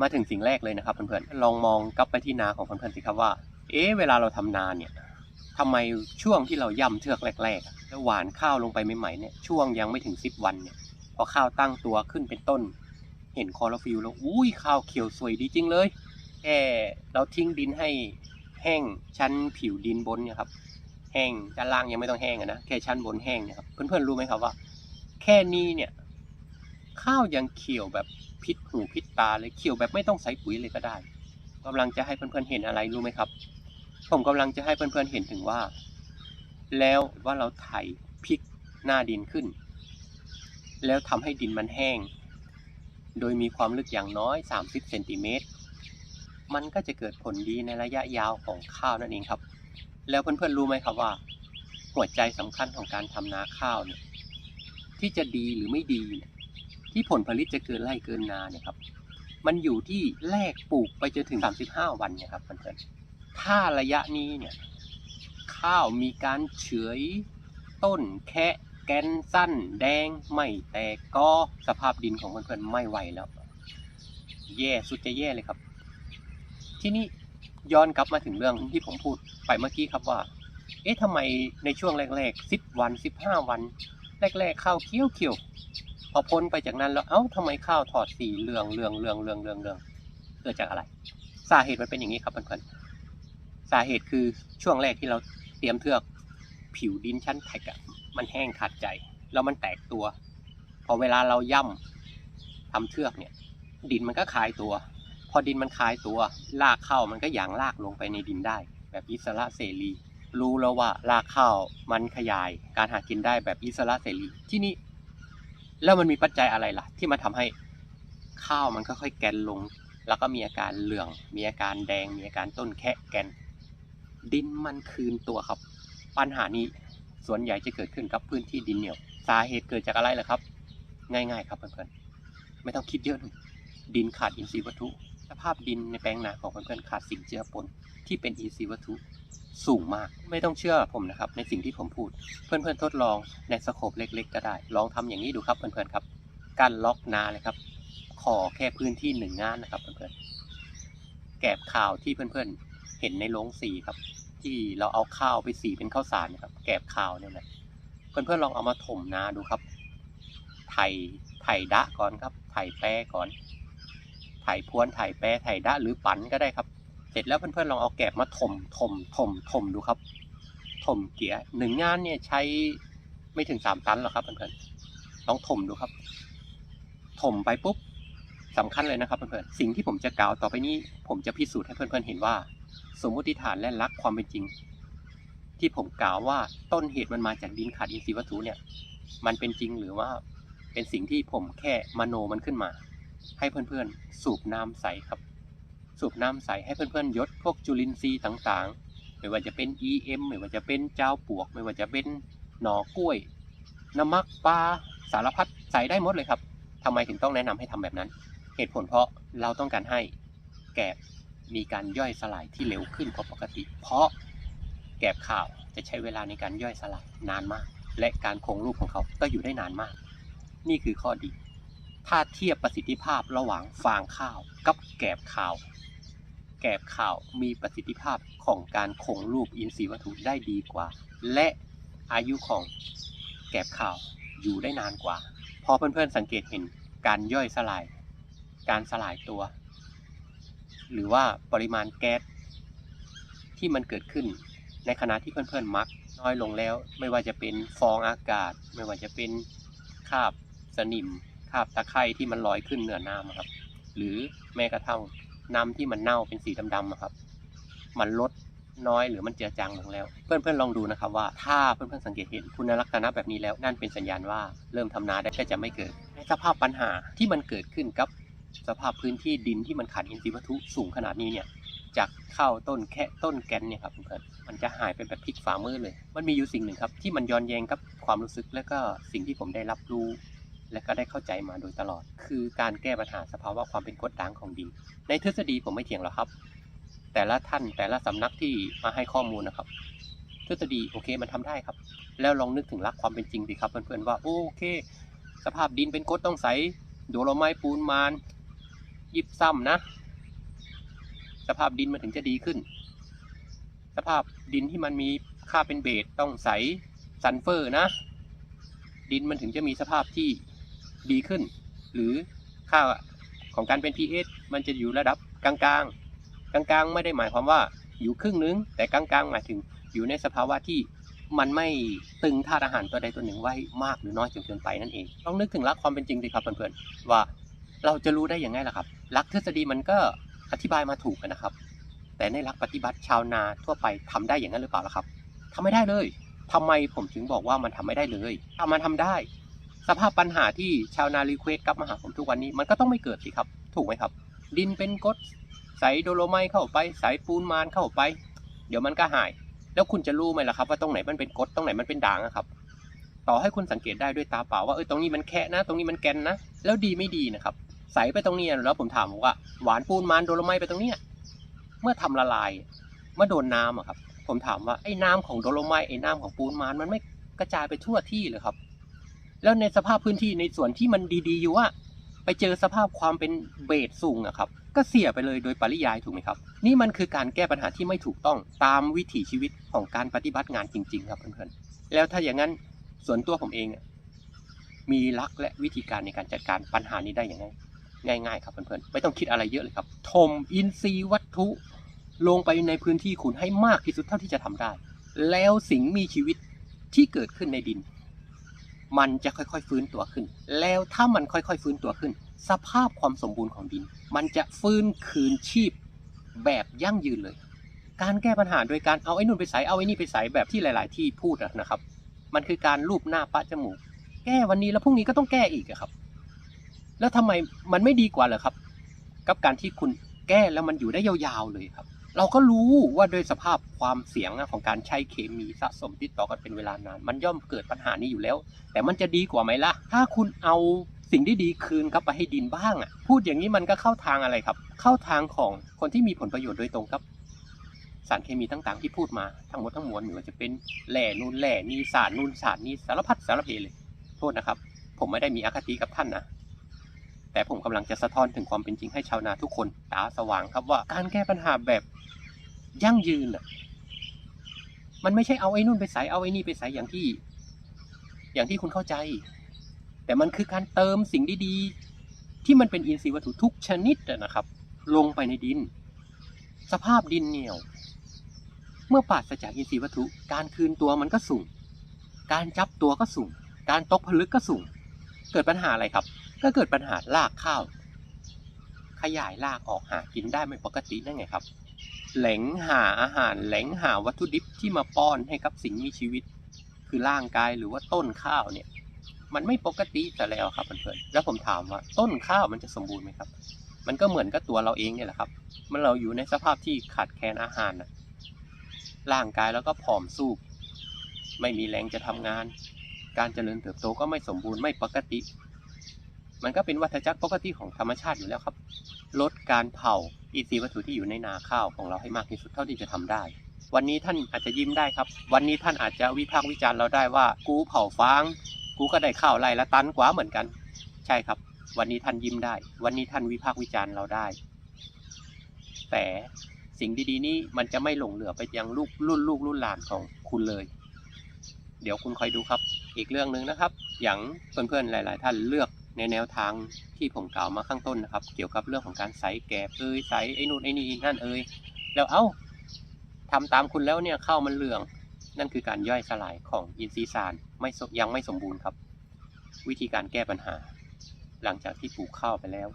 มาถึงสิ่งแรกเลยนะครับเพื่อนๆลองมองกลับไปที่นาของเพื่อนๆสิครับว่า เอ๊ะเวลาเราทำนาเนี่ยทำไมช่วงที่เราย่ำเทือกแรกๆแล้วหวานข้าวลงไปใหม่ๆเนี่ยช่วงยังไม่ถึงสิบวันเนี่ยพอข้าวตั้งตัวขึ้นเป็นต้น เห็นคอโรฟิลแล้วอุ้ยข้าวเขียวสวยดีจริงเลยแค่เราทิ้งดินให้แห้งชั้นผิวดินบนเนี่ยครับแห้งด้านล่างยังไม่ต้องแห้งนะแค่ชั้นบนแห้งเนี่ยครับเพื่อนๆรู้ไหมครับว่า แค่นี้เนี่ย ข้าวยังเขียวแบบพิษหูพิษตาเลยเขียวแบบไม่ต้องใส่ปุ๋ยเลยก็ได้กำลังจะให้เพื่อนๆเห็นอะไรรู้ไหมครับ ผมกำลังจะให้เพื่อนๆเห็นถึงว่า แล้วว่าเราไถพลิกหน้าดินขึ้น แล้วทำให้ดินมันแห้ง โดยมีความลึกอย่างน้อย 30เซนติเมตรมันก็จะเกิดผลดีในระยะยาวของข้าวนั่นเองครับ แล้วเพื่อนๆรู้ไหมครับว่า หัวใจสำคัญของการทำนาข้าวเนี่ยที่จะดีหรือไม่ดีเนี่ย ที่ผลผลิตจะเกินไร่เกินนาเนี่ยครับ มันอยู่ที่แรกปลูกไปจนถึง 35 วันเนี่ยครับเพื่อนๆถ้าระยะนี้เนี่ยข้าวมีการเฉยต้นแคะแกนสั้น แดงไม่แตกก็สภาพดินของเพื่อนๆไม่ไหวแล้ว แย่สุดจะแย่เลยครับ ที่นี่ย้อนกลับมาถึงเรื่องที่ผมพูดไปเมื่อกี้ครับว่า เอ๊ะทำไมในช่วงแรกๆ10วัน 15 วัน แรกๆข้าวเขียวเขียว พอพ้นไปจากนั้นแล้วเอ้าทำไมข้าวถอดสีเหลืองเหลืองเหลืองเหลืองเหลืองเหลืองเกิดจากอะไร สาเหตุมันเป็นอย่างนี้ครับเพื่อนๆสาเหตุคือช่วงแรกที่เราเตรียมเทือกผิวดินชั้นแท็กอะมันแห้งขาดใจ แล้วมันแตกตัว พอเวลาเราย่ำทำเทือกเนี่ย ดินมันก็คลายตัว พอดินมันคลายตัวรากเข้ามันก็หยางรากลงไปในดินได้ แบบอิสระเสรี รู้แล้วว่ารากข้าวมันขยาย การหากินได้แบบอิสระเสรีที่นี่ แล้วมันมีปัจจัยอะไรล่ะ ที่มาทำให้ข้าวมันค่อยๆแกนลง แล้วก็มีอาการเหลือง มีอาการแดง มีอาการต้นแคะแกน ดินมันคืนตัวครับ ปัญหานี้ส่วนใหญ่จะเกิดขึ้นกับพื้นที่ดินเหนียว สาเหตุเกิดจากอะไรล่ะครับ ง่ายๆ ครับเพื่อนๆไม่ต้องคิดเยอะเลยดินขาดอินทรีย์วัตถุสภาพดินในแปลงนาของเพื่อนๆขาดสิ่งเจือปน ที่เป็นอินทรีย์วัตถุสูงมาก ไม่ต้องเชื่อผมนะครับ ในสิ่งที่ผมพูด เพื่อนๆทดลองในสโคปเล็ก ๆ ก็ได้ ลองทำอย่างนี้ดูครับเพื่อนๆครับ การล็อกนาเลยครับ ขอแค่พื้นที่หนึ่งงานนะครับเพื่อนๆแกบข่าวที่เพื่อนๆ เห็นในโรงสีครับ ที่เราเอาข้าวไปสีเป็นข้าวสารนะครับ แกบข่าวเนี่ยแหละเพื่อนๆลองเอามาถมนาดูครับ ไถไถดะก่อนครับ ไถแปรก่อน ไถพวนไถแปรไถดะหรือปั่นก็ได้ครับ เสร็จแล้วเพื่อนๆลองเอาแกบมาถมถมถมถมดูครับ ถมเกียร์หนึ่งงานเนี่ยใช้ไม่ถึงสามตันหรอกครับเพื่อนๆลองถมดูครับ ถมไปปุ๊บสำคัญเลยนะครับเพื่อนๆสิ่งที่ผมจะกล่าวต่อไปนี้ ผมจะพิสูจน์ให้เพื่อนๆเห็นว่า สมมติฐานและลักความเป็นจริง ที่ผมกล่าวว่าต้นเหตุมันมาจากดินขาดอินทรีย์วัตถุเนี่ย มันเป็นจริงหรือว่าเป็นสิ่งที่ผมแค่มโนมันขึ้นมา ให้เพื่อนๆสูบน้ำใสครับ สูบน้ำใส่ให้เพื่อนๆยศพวกจุลินทรีย์ต่างๆ ไม่ว่าจะเป็น EM ไม่ว่าจะเป็นเจ้าปวก ไม่ว่าจะเป็นหน่อกล้วย น้ำมักปลาสารพัดใส่ได้หมดเลยครับทำไมถึงต้องแนะนำให้ทำแบบนั้น เหตุผลเพราะเราต้องการให้แกบมีการย่อยสลายที่เร็วขึ้นกว่าปกติ เพราะแกบข้าวจะใช้เวลาในการย่อยสลายนานมาก และการคงรูปของเขาก็อยู่ได้นานมาก นี่คือข้อดี ถ้าเทียบประสิทธิภาพระหว่างฟางข้าวกับแกบข้าว แกบข้าวมีประสิทธิภาพของการคงรูปอินทรีย์วัตถุได้ดีกว่า และอายุของแกบข้าวอยู่ได้นานกว่า พอเพื่อนๆสังเกตเห็นการย่อยสลาย การสลายตัว หรือว่าปริมาณแก๊สที่มันเกิดขึ้น ในขณะที่เพื่อนๆมักน้อยลงแล้ว ไม่ว่าจะเป็นฟองอากาศ ไม่ว่าจะเป็นคราบสนิมคราบตะไคร่ที่มันลอยขึ้นเหนือน้ำครับ หรือแม้กระทั่ง น้ำที่มันเน่าเป็นสีดำๆครับ มันลดน้อยหรือมันเจือจางลงแล้ว เพื่อนๆลองดูนะครับว่าถ้าเพื่อนๆสังเกตเห็นคุณลักษณะแบบนี้แล้วนั่นเป็นสัญญาณว่าเริ่มทำนาได้ก็จะไม่เกิดในสภาพปัญหาที่มันเกิดขึ้นกับสภาพพื้นที่ดินที่มันขาดอินทรีย์วัตถุสูงขนาดนี้เนี่ยจากข้าวต้นแค่ต้นแกนเนี่ยครับเพื่อนๆมันจะหายไปแบบพลิกฝ่ามือเลย มันมีอยู่สิ่งหนึ่งครับที่มันย้อนแย้งกับความรู้สึกและก็สิ่งที่ผมได้รับรู้ และก็ได้เข้าใจมาโดยตลอด คือการแก้ปัญหาสภาวะความเป็นกรดด่างของดิน ในทฤษฎีผมไม่เถียงหรอกครับ แต่ละท่านแต่ละสำนักที่มาให้ข้อมูลนะครับ ทฤษฎีโอเคมันทำได้ครับ แล้วลองนึกถึงหลักความเป็นจริงสิครับเพื่อนๆว่าโอเค สภาพดินเป็นกรดต้องใสโดโลไม้ปูนมานยิบซ้ำนะ สภาพดินมันถึงจะดีขึ้น สภาพดินที่มันมีค่าเป็นเบสต้องใสซัลเฟอร์นะ ดินมันถึงจะมีสภาพที่ ดีขึ้น หรือค่าของการเป็น pH มันจะอยู่ระดับกลางๆ กลางๆ ไม่ได้หมายความว่าอยู่ครึ่งนึง แต่กลางๆ หมายถึงอยู่ในสภาวะที่มันไม่ตึงธาตุอาหารตัวใดตัวหนึ่งไว้มากหรือน้อยจนเกินไปนั่นเองต้องนึกถึงหลักความเป็นจริงสิครับเพื่อนๆว่าเราจะรู้ได้อย่างไงล่ะครับหลักทฤษฎีมันก็อธิบายมาถูกนะครับ แต่ในหลักปฏิบัติชาวนาทั่วไปทำได้อย่างนั้นหรือเปล่าล่ะครับทำไม่ได้เลยทำไมผมถึงบอกว่ามันทำไม่ได้เลยถ้ามันทำได้ สภาพปัญหาที่ชาวนารีเควสกลับมาหาผมทุกวันนี้มันก็ต้องไม่เกิดสิครับ ถูกไหมครับ ดินเป็นกดใสโดโลไมเข้าไปใสปูนมานเข้าไป เดี๋ยวมันก็หาย แล้วคุณจะรู้ไหมล่ะครับ ว่าตรงไหนมันเป็นกดตรงไหนมันเป็นด่างครับ ต่อให้คุณสังเกตได้ด้วยตาเปล่าว่าเออตรงนี้มันแคะนะ ตรงนี้มันแกนนะ แล้วดีไม่ดีนะครับ ใสไปตรงนี้แล้วผมถามว่าหวานปูนมานโดโลไมไปตรงเนี้ยเมื่อทำละลายเมื่อโดนน้ำอะครับ ผมถามว่าไอ้น้ำของโดโลไมไอ้น้ำของปูนมานมันไม่กระจายไปทั่วที่เลยครับ แล้วในสภาพพื้นที่ในส่วนที่มันดีๆอยู่ว่าไปเจอสภาพความเป็นเบสสูงอะครับ ก็เสียไปเลยโดยปริยายถูกไหมครับ นี่มันคือการแก้ปัญหาที่ไม่ถูกต้องตามวิถีชีวิตของการปฏิบัติงานจริง ๆ ครับเพื่อนๆแล้วถ้าอย่างนั้นส่วนตัวผมเองมีลักและวิธีการในการจัดการปัญหานี้ได้อย่างไงง่ายๆ ครับเพื่อนๆไม่ต้องคิดอะไรเยอะเลยครับถมอินทรีย์วัตถุ ลงไปในพื้นที่คุณให้มากที่สุดเท่าที่จะทำได้ แล้วสิ่งมีชีวิตที่เกิดขึ้นในดิน มันจะค่อยๆฟื้นตัวขึ้น แล้วถ้ามันค่อยๆฟื้นตัวขึ้น สภาพความสมบูรณ์ของดิน มันจะฟื้นคืนชีพแบบยั่งยืนเลย การแก้ปัญหาโดยการเอาไอ้นู่นไปใส่เอาไอ้นี่ไปใส่แบบที่หลาย ๆ ที่พูดนะครับ มันคือการลูบหน้าปะจมูก แก้วันนี้แล้วพรุ่งนี้ก็ต้องแก้อีกครับ แล้วทำไมมันไม่ดีกว่าเหรอครับ กับการที่คุณแก้แล้วมันอยู่ได้ยาวๆเลยครับ เราก็รู้ว่าโดยสภาพความเสี่ยงของการใช้เคมีสะสมติดต่อกันเป็นเวลานาน มันย่อมเกิดปัญหานี้อยู่แล้ว แต่มันจะดีกว่าไหมล่ะ ถ้าคุณเอาสิ่งที่ดีคืนกลับไปให้ดินบ้างอะ พูดอย่างนี้มันก็เข้าทางอะไรครับ เข้าทางของคนที่มีผลประโยชน์โดยตรงครับ สารเคมีต่างๆที่พูดมาทั้งหมดทั้งมวลไม่ว่าจะเป็นแหล่นูนแหล่นี่สารนูนสารนีสารพัดสารเพเลย โทษนะครับ ผมไม่ได้มีอคติกับท่านนะ แต่ผมกำลังจะสะท้อนถึงความเป็นจริงให้ชาวนาทุกคนตาสว่างครับว่าการแก้ปัญหาแบบยั่งยืนอะมันไม่ใช่เอาไอ้นู่นไปใส่เอาไอ้นี่ไปใส่อย่างที่ อย่างที่คุณเข้าใจ แต่มันคือการเติมสิ่งดีๆ ที่มันเป็นอินทรีย์วัตถุทุกชนิดนะครับ ลงไปในดิน สภาพดินเหนียว เมื่อปราศจากอินทรีย์วัตถุ การคืนตัวมันก็สูง การจับตัวก็สูง การตกผลึกก็สูง เกิดปัญหาอะไรครับ ก็เกิดปัญหารากข้าว ขยายรากออกหากินได้ไม่ปกตินั่นไงครับแหลงหาอาหารแหลงหาวัตถุดิบที่มาป้อนให้กับสิ่งมีชีวิต คือร่างกายหรือว่าต้นข้าวเนี่ย มันไม่ปกติแต่แล้วครับเพื่อนๆแล้วผมถามว่าต้นข้าวมันจะสมบูรณ์ไหมครับ มันก็เหมือนกับตัวเราเองเนี่ยแหละครับ มันเราอยู่ในสภาพที่ขาดแคลนอาหารนะร่างกายแล้วก็ผอมสูบไม่มีแรงจะทำงาน การเจริญเติบโตก็ไม่สมบูรณ์ไม่ปกติ มันก็เป็นวัฏจักรปกติของธรรมชาติอยู่แล้วครับ ลดการเผาอินทรีย์วัตถุที่อยู่ในนาข้าวของเราให้มากที่สุดเท่าที่จะทำได้ วันนี้ท่านอาจจะยิ้มได้ครับ วันนี้ท่านอาจจะวิพากษ์วิจารณ์เราได้ว่ากูเผาฟาง กูก็ได้ข้าวไร่ละตันกว่าเหมือนกัน ใช่ครับ วันนี้ท่านยิ้มได้ วันนี้ท่านวิพากษ์วิจารณ์เราได้ แต่สิ่งดีๆนี้มันจะไม่หลงเหลือไปยังลูกรุ่นลูกรุ่นหลานของคุณเลย เดี๋ยวคุณคอยดูครับ อีกเรื่องหนึ่งนะครับ อย่างเพื่อนๆหลาย ๆ ท่านเลือกในแนวทางที่ผมกล่าวมาข้างต้นนะครับ เกี่ยวกับเรื่องของการใส่แกบเอ้ยใส่ไอ้นู่นไอ้นี่นั่นเอ้ยแล้วเอ้าทำตามคุณแล้วเนี่ยข้าวมันเหลือง นั่นคือการย่อยสลายของอินทรีย์สารไม่ยังไม่สมบูรณ์ครับ วิธีการแก้ปัญหา หลังจากที่ปลูกข้าวไปแล้ว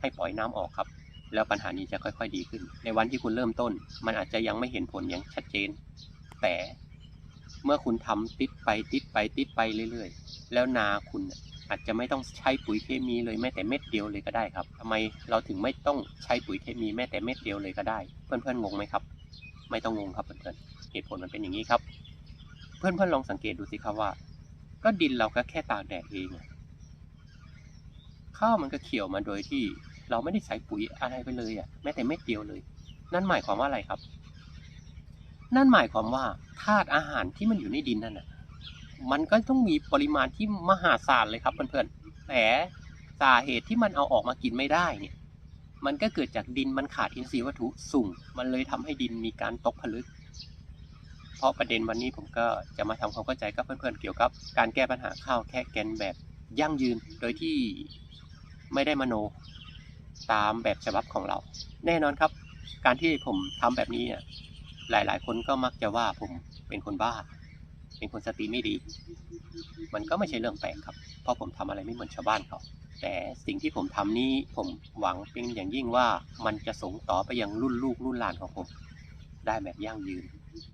ให้ปล่อยน้ำออกครับ แล้วปัญหานี้จะค่อย ๆ ดีขึ้น ในวันที่คุณเริ่มต้น มันอาจจะยังไม่เห็นผลอย่างชัดเจน แต่ มื่อคุณทำติดไปติดไปติดไปเรื่อยๆ แล้วนาคุณอาจจะไม่ต้องใช้ปุ๋ยเคมีเลยแม้แต่เม็ดเดียวเลยก็ได้ครับทำไมเราถึงไม่ต้องใช้ปุ๋ยเคมีแม้แต่เม็ดเดียวเลยก็ได้ เพื่อนๆงงไหมครับ ไม่ต้องงงครับเพื่อนๆเหตุผลมันเป็นอย่างนี้ครับ เพื่อนๆลองสังเกตดูสิครับว่า ก็ดินเราก็แค่ตากแดดเองข้าวมันก็เขียวมาโดยที่เราไม่ได้ใส่ปุ๋ยอะไรไปเลยอะแม้แต่เม็ดเดียวเลย นั่นหมายความว่าอะไรครับ นั่นหมายความว่าธาตุอาหารที่มันอยู่ในดินนั่นน่ะมันก็ต้องมีปริมาณที่มหาศาลเลยครับเพื่อนๆแต่สาเหตุที่มันเอาออกมากินไม่ได้เนี่ย มันก็เกิดจากดินมันขาดอินทรีย์วัตถุสูง มันเลยทำให้ดินมีการตกผลึก เพราะประเด็นวันนี้ผมก็จะมาทำความเข้าใจกับเพื่อนๆเกี่ยวกับ การแก้ปัญหาข้าวแค่แกนแบบยั่งยืน โดยที่ไม่ได้มโนตามแบบฉบับของเรา แน่นอนครับ การที่ผมทำแบบนี้เนี่ย หลายๆ คนก็มักจะว่าผมเป็นคนบ้า เป็นคนสติไม่ดี มันก็ไม่ใช่เรื่องแปลกครับ เพราะผมทำอะไรไม่เหมือนชาวบ้านเขา แต่สิ่งที่ผมทำนี้ผมหวังเป็นอย่างยิ่งว่ามันจะส่งต่อไปยังรุ่นลูกรุ่นหลานของผม ได้แบบยั่งยืน